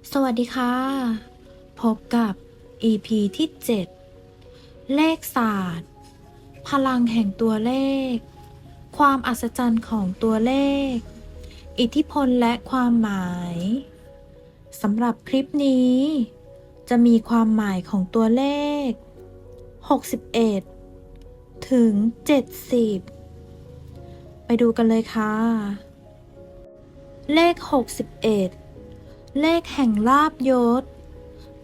สวัสดีค่ะ พบกับ EP ที่ 7 เลขศาสตร์ พลังแห่งตัวเลข ความอัศจรรย์ของตัวเลข อิทธิพลและความหมายสำหรับคลิปนี้ จะมีความหมายของตัวเลข 61 ถึง 70 ไปดูกันเลยค่ะ เลข 61 เลขแห่งลาบยศ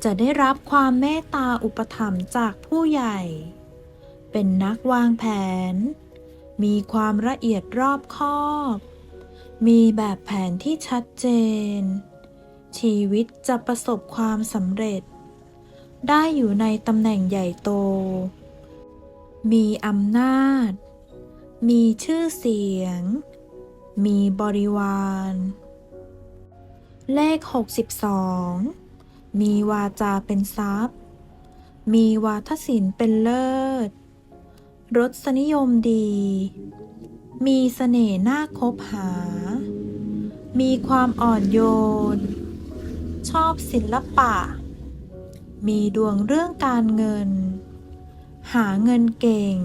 จะได้รับความเมตตาอุปถัมภ์จากผู้ใหญ่ เป็นนักวางแผน มีความละเอียดรอบคอบ มีแบบแผนที่ชัดเจน ชีวิตจะประสบความสำเร็จ ได้อยู่ในตำแหน่งใหญ่โต มีอำนาจ มีชื่อเสียง มีบริวาร เลข 62 มีวาจาเป็นทรัพย์ มีวาทศิลป์เป็นเลิศ รสนิยมดี มีเสน่ห์น่าคบหา มีความอ่อนโยน ชอบศิลปะ มีดวงเรื่องการเงิน หาเงินเก่ง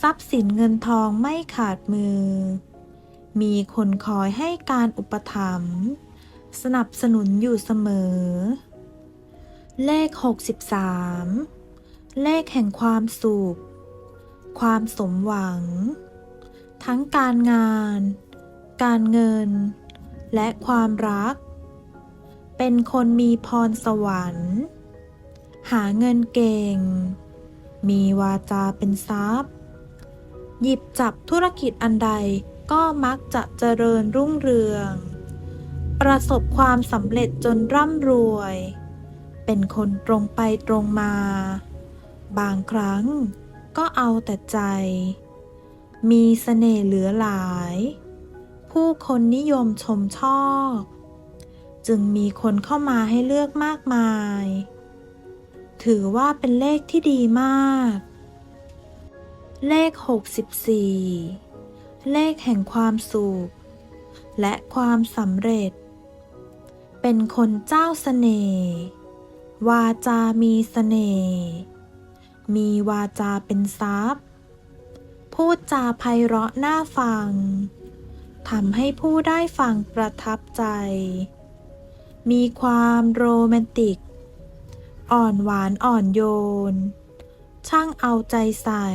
ทรัพย์สินเงินทองไม่ขาดมือมีคนคอยให้การอุปถัมภ์ สนับสนุนอยู่เสมอ เลข 63 เลขแห่งความสุข ความสมหวัง ทั้งการงาน การเงิน และความรัก เป็นคนมีพรสวรรค์ หาเงินเก่ง มีวาจาเป็นทรัพย์ หยิบจับธุรกิจอันใดก็มักจะเจริญรุ่งเรือง ประสบความสำเร็จจนร่ำรวย เป็นคนตรงไปตรงมา บางครั้งก็เอาแต่ใจ มีเสน่ห์เหลือหลาย ผู้คนนิยมชมชอบ จึงมีคนเข้ามาให้เลือกมากมาย ถือว่าเป็นเลขที่ดีมาก เลข 64 เลขแห่งความสุขและความสำเร็จ เป็นคนเจ้าเสน่ห์วาจามีเสน่ห์มีวาจาเป็นทรัพย์ พูดจาไพเราะน่าฟังทำให้ผู้ได้ฟังประทับใจ มีความโรแมนติก อ่อนหวานอ่อนโยน ช่างเอาใจใส่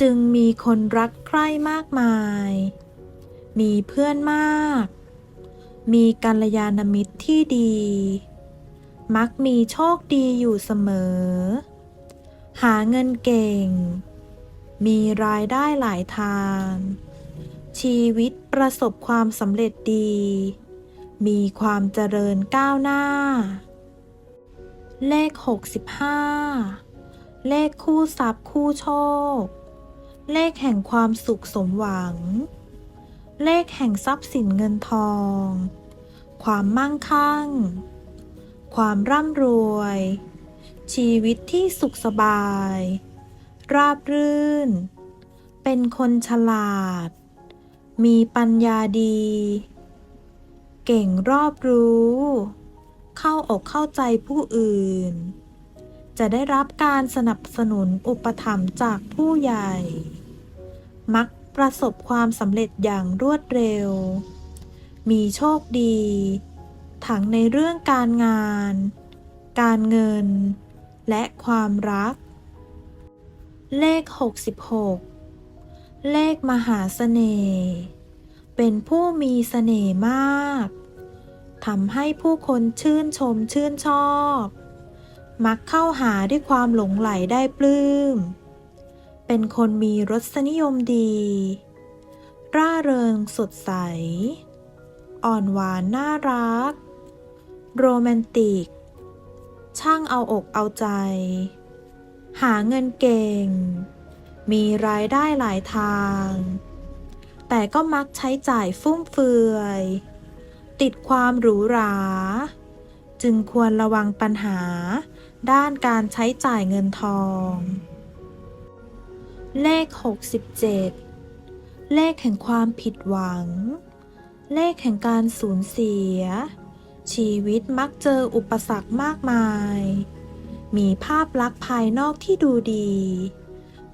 จึงมีคนรักใคร่มากมาย มีเพื่อนมาก มีกัลยาณมิตรที่ดี มักมีโชคดีอยู่เสมอ หาเงินเก่ง มีรายได้หลายทาง ชีวิตประสบความสำเร็จดี มีความเจริญก้าวหน้า เลข 65 เลขคู่ทรัพย์คู่โชค เลขแห่งความสุขสมหวังเลขแห่งทรัพย์สินเงินทอง ความมั่งคั่ง ความร่ำรวย ชีวิตที่สุขสบาย ราบรื่น เป็นคนฉลาด มีปัญญาดี เก่งรอบรู้ เข้าอกเข้าใจผู้อื่น จะได้รับการสนับสนุนอุปถัมภ์จากผู้ใหญ่ มักประสบความสำเร็จอย่างรวดเร็ว มีโชคดี ทั้งในเรื่องการงาน การเงิน และความรัก เลข 66 เลขมหาเสน่ห์ เป็นผู้มีเสน่ห์มากทำให้ผู้คนชื่นชมชื่นชอบ มักเข้าหาด้วยความหลงไหลได้ปลื้ม เป็นคนมีรสนิยมดี ร่าเริงสดใส อ่อนหวานน่ารัก โรแมนติก ช่างเอาอกเอาใจ หาเงินเก่ง มีรายได้หลายทาง แต่ก็มักใช้จ่ายฟุ่มเฟือย ติดความหรูหรา จึงควรระวังปัญหา ด้านการใช้จ่ายเงินทอง เลข 67 เลขแห่งความผิดหวัง เลขแห่งการสูญเสีย ชีวิตมักเจออุปสรรคมากมาย มีภาพลักษณ์ภายนอกที่ดูดี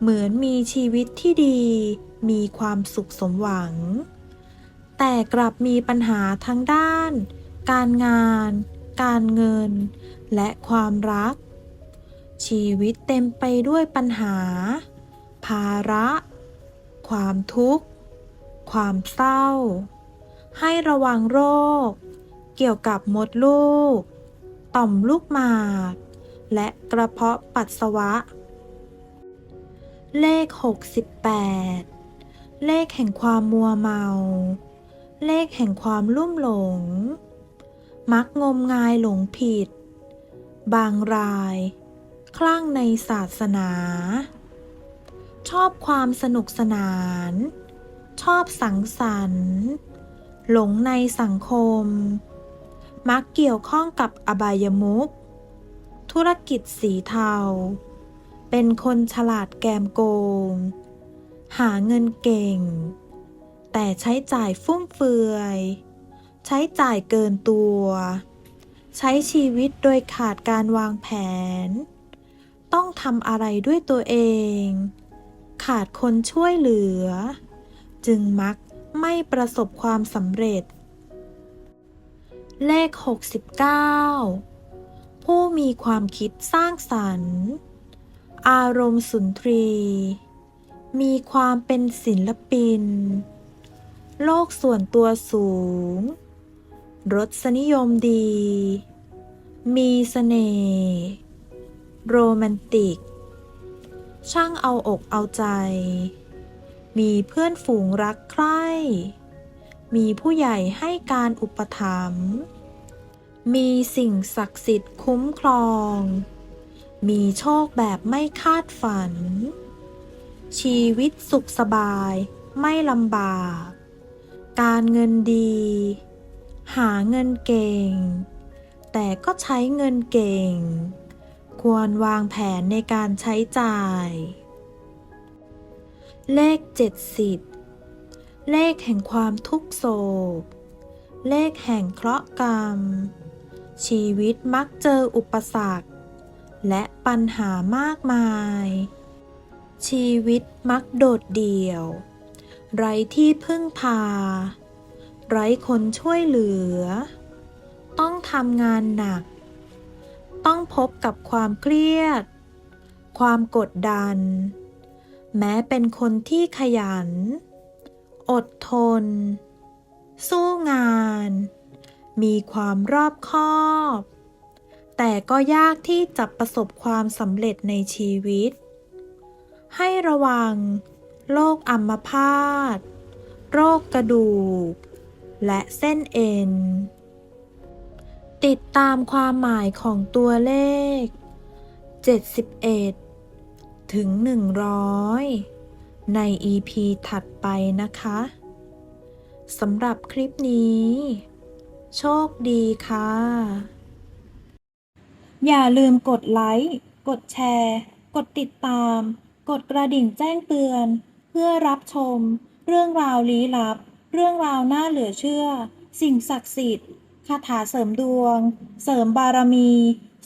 เหมือนมีชีวิตที่ดี มีความสุขสมหวัง แต่กลับมีปัญหาทั้งด้าน การงาน การเงิน และความรัก ชีวิตเต็มไปด้วยปัญหา ภาระ ความทุกข์ ความเศร้า ให้ระวังโรค เกี่ยวกับมดลูก ต่อมลูกหมาก และกระเพาะปัสสาวะ เลข 68 เลขแห่งความมัวเมา เลขแห่งความลุ่มหลง มักงมงายหลงผิด บางราย คลั่งในศาสนา ชอบความสนุกสนาน ชอบสังสรรค์ หลงในสังคม มักเกี่ยวข้องกับอบายมุข ธุรกิจสีเทา เป็นคนฉลาดแกมโกง หาเงินเก่ง แต่ใช้จ่ายฟุ่มเฟือย ใช้จ่ายเกินตัว ใช้ชีวิตโดยขาดการวางแผน ต้องทำอะไรด้วยตัวเอง ขาดคนช่วยเหลือ จึงมัก ไม่ประสบความสำเร็จ เลข 69 ผู้มีความคิดสร้างสรรค์ อารมณ์สุนทรี มีความเป็นศิลปิน โลกส่วนตัวสูง รสนิยมดี มีเสน่ห์โรแมนติก ช่างเอาอกเอาใจ มีเพื่อนฝูงรักใคร่ มีผู้ใหญ่ให้การอุปถัมภ์ มีสิ่งศักดิ์สิทธิ์คุ้มครอง มีโชคแบบไม่คาดฝัน ชีวิตสุขสบายไม่ลำบาก การเงินดี หาเงินเก่ง แต่ก็ใช้เงินเก่ง ควรวางแผนในการใช้จ่าย เลข 70 เลขแห่งความทุกโศก เลขแห่งเคราะห์กรรม ชีวิตมักเจออุปสรรค และปัญหามากมาย ชีวิตมักโดดเดี่ยว ไร้ที่พึ่งพา ไร้คนช่วยเหลือ ต้องทำงานหนัก ต้องพบกับความเครียด ความกดดัน แม้เป็นคนที่ขยัน อดทน สู้งาน มีความรอบคอบ แต่ก็ยากที่จะประสบความสำเร็จในชีวิต ให้ระวัง โรคอัมพาต โรคกระดูก และเส้นเอ็น ติดตามความหมายของตัวเลข 71 ถึง 100 ใน EP ถัดไปนะคะสำหรับคลิปนี้ โชคดีค่ะ อย่าลืมกดไลค์ กดแชร์ กดติดตาม กดกระดิ่งแจ้งเตือน เพื่อรับชม เรื่องราวลี้ลับ เรื่องราวน่าเหลือเชื่อ สิ่งศักดิ์สิทธิ์คาถาเสริมดวง เสริมบารมี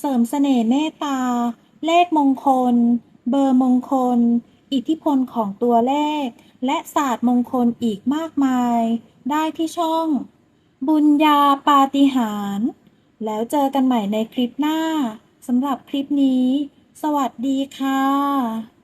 เสริมเสน่ห์เมตตา เลขมงคล เบอร์มงคล อิทธิพลของตัวเลข และศาสตร์มงคลอีกมากมาย ได้ที่ช่อง บุญญาปาฏิหาร แล้วเจอกันใหม่ในคลิปหน้าสำหรับคลิปนี้ สวัสดีค่ะ